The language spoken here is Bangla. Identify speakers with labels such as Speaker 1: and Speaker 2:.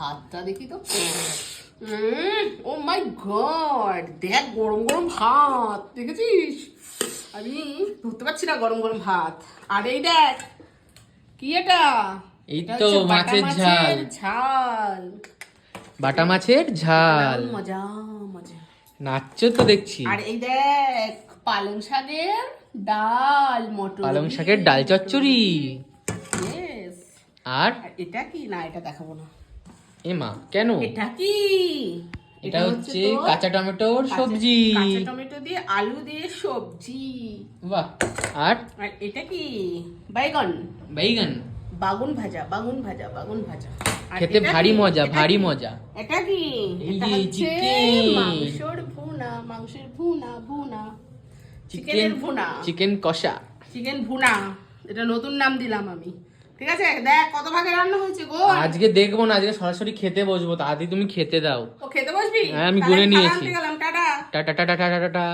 Speaker 1: ভাতটা দেখি তো। ও মাই গড দেখ গরম গরম ভাত দেখেছিস? আমি ধরতে পারছি না গরম গরম ভাত। আর এই দেখ কি এটা?
Speaker 2: এই তো মাছের ঝাল।
Speaker 1: ঝাল।
Speaker 2: বাটা মাছের ঝাল।
Speaker 1: মজা মজা।
Speaker 2: নাচছো তো দেখছি।
Speaker 1: আর এই দেখ পালং শাকের ডাল মটর
Speaker 2: পালং শাকের ডাল চচ্চড়ি। আর?
Speaker 1: আর এটা কি? না এটা দেখাবো না।
Speaker 2: এ মা কেন?
Speaker 1: এটা কি?
Speaker 2: এটা হচ্ছে কাঁচা টমেটোর সবজি।
Speaker 1: কাঁচা টমেটো দিয়ে আলু দিয়ে সবজি।
Speaker 2: বাহ আর?
Speaker 1: আর এটা কি? বাইগন।
Speaker 2: বাইগান।
Speaker 1: বাগুন ভাজা বাগুন ভাজা বাগুন ভাজা।
Speaker 2: খেতে ভারী মজা ভারী মজা।
Speaker 1: এটা কি? এটা হচ্ছে। মাংসের ভুনা মাংসের ভুনা ভুনা। চিকেনের ভুনা।
Speaker 2: চিকেন কষা।
Speaker 1: চিকেন ভুনা। এটা নতুন নাম দিলাম আমি। ঠিক আছে? দেখ কত ভাগে রান্না হয়েছে গো।
Speaker 2: আজকে দেখব না আজকে সরাসরি খেতে বসবো। তাড়াতাড়ি তুমি খেতে দাও।
Speaker 1: ও খেতে বসবি?
Speaker 2: হ্যাঁ, আমি গুনে নিয়েছি। Tata tata tata tata.